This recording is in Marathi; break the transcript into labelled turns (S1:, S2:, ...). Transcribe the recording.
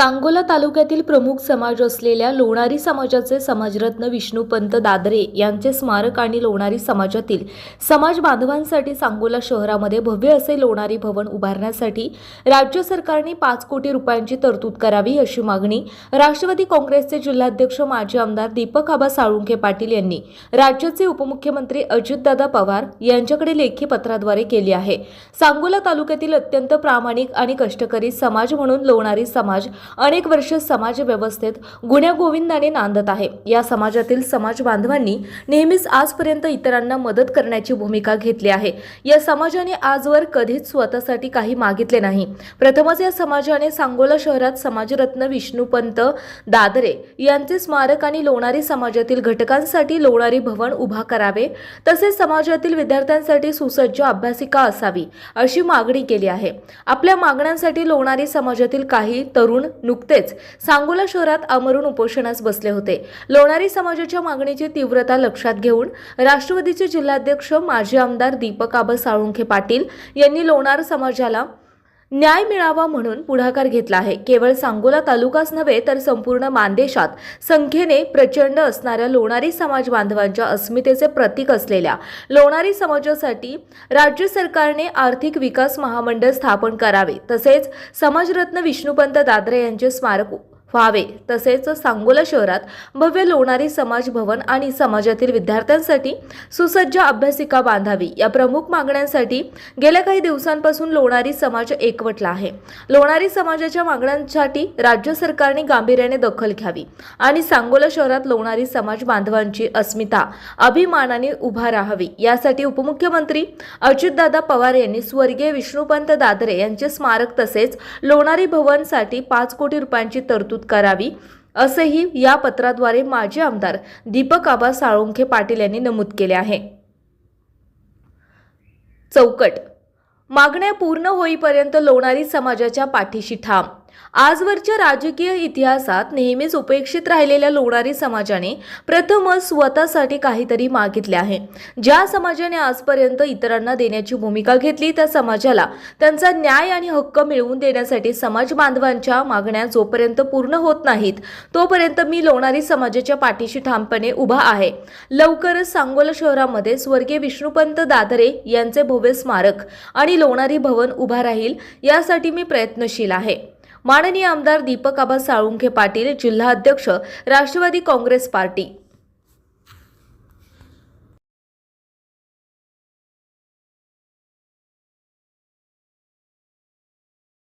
S1: सांगोला तालुक्यातील प्रमुख समाज असलेल्या लोणारी समाजाचे समाजरत्न विष्णुपंत दादरे यांचे स्मारक आणि लोणारी समाजातील समाज बांधवांसाठी सांगोला शहरामध्ये भव्य असे लोणारी भवन उभारण्यासाठी राज्य सरकारने पाच कोटी रुपयांची तरतूद करावी अशी मागणी राष्ट्रवादी काँग्रेसचे जिल्हाध्यक्ष माजी आमदार दीपक आबा साळुंखे पाटील यांनी राज्याचे उपमुख्यमंत्री अजितदादा पवार यांच्याकडे लेखी पत्राद्वारे केली आहे. सांगोला तालुक्यातील अत्यंत प्रामाणिक आणि कष्टकरी समाज म्हणून लोणारी समाज अनेक वर्ष समाज व्यवस्थेत गुण्यागोविंदाने नांदत आहे. या समाजातील समाज बांधवांनी नेहमीच आजपर्यंत इतरांना मदत करण्याची भूमिका घेतली आहे. या समाजाने आजवर कधीच स्वतःसाठी काही मागितले नाही. प्रथमच या समाजाने सांगोला शहरात समाजरत्न विष्णुपंत दादरे यांचे स्मारक आणि लोणारी समाजातील घटकांसाठी लोणारी भवन उभा करावे तसेच समाजातील विद्यार्थ्यांसाठी सुसज्ज अभ्यासिका असावी अशी मागणी केली आहे. आपल्या मागण्यांसाठी लोणारी समाजातील काही तरुण नुकतेच सांगोला शहरात अमरून उपोषणास बसले होते. लोणारी समाजाच्या मागणीची तीव्रता लक्षात घेऊन राष्ट्रवादीचे जिल्हाध्यक्ष माजी आमदार दीपक आबा साळुंखे पाटील यांनी लोणार समाजाला न्याय मिळावा म्हणून पुढाकार घेतला आहे. केवळ सांगोला तालुकाच नव्हे तर संपूर्ण मानदेशात संख्येने प्रचंड असणाऱ्या लोणारी समाज बांधवांच्या अस्मितेचे प्रतीक असलेल्या लोणारी समाजासाठी राज्य सरकारने आर्थिक विकास महामंडळ स्थापन करावे. तसेच समाजरत्न विष्णुपंत दादरे यांचे स्मारक व्हावे. तसेच सांगोला शहरात भव्य लोणारी समाज भवन आणि समाजातील विद्यार्थ्यांसाठी सुसज्ज अभ्यासिका बांधावी. या प्रमुख मागण्यांसाठी गेल्या काही दिवसांपासून लोणारी समाज एकवटला आहे. लोणारी समाजाच्या मागण्यांसाठी राज्य सरकारने गांभीर्याने दखल घ्यावी आणि सांगोला शहरात लोणारी समाज बांधवांची अस्मिता अभिमानाने उभा राहावी. यासाठी उपमुख्यमंत्री अजितदादा पवार यांनी स्वर्गीय विष्णुपंत दादरे यांचे स्मारक तसेच लोणारी भवनसाठी पाच कोटी रुपयांची तरतूद तरतूद करावी असेही या पत्राद्वारे माजी आमदार दीपक आबा साळुंखे पाटील यांनी नमूद केले आहे. चौकट. मागण्या पूर्ण होईपर्यंत लोणारी समाजाच्या पाठीशी ठाम. आजवरच्या राजकीय इतिहासात नेहमीच उपेक्षित राहिलेल्या लोणारी समाजाने प्रथमच स्वतःसाठी काहीतरी मागितले आहे. ज्या समाजाने आजपर्यंत इतरांना देण्याची भूमिका घेतली त्या समाजाला त्यांचा न्याय आणि हक्क मिळवून देण्यासाठी समाज बांधवांच्या मागण्या जोपर्यंत पूर्ण होत नाहीत तोपर्यंत मी लोणारी समाजाच्या पाठीशी ठामपणे उभा आहे. लवकरच सांगोला शहरामध्ये स्वर्गीय विष्णुपंत दादरे यांचे भव्य स्मारक आणि लोणारी भवन उभा राहील यासाठी मी प्रयत्नशील आहे. माननीय आमदार दीपक आबा साळुंखे पाटील जिल्हा अध्यक्ष राष्ट्रवादी काँग्रेस पार्टी.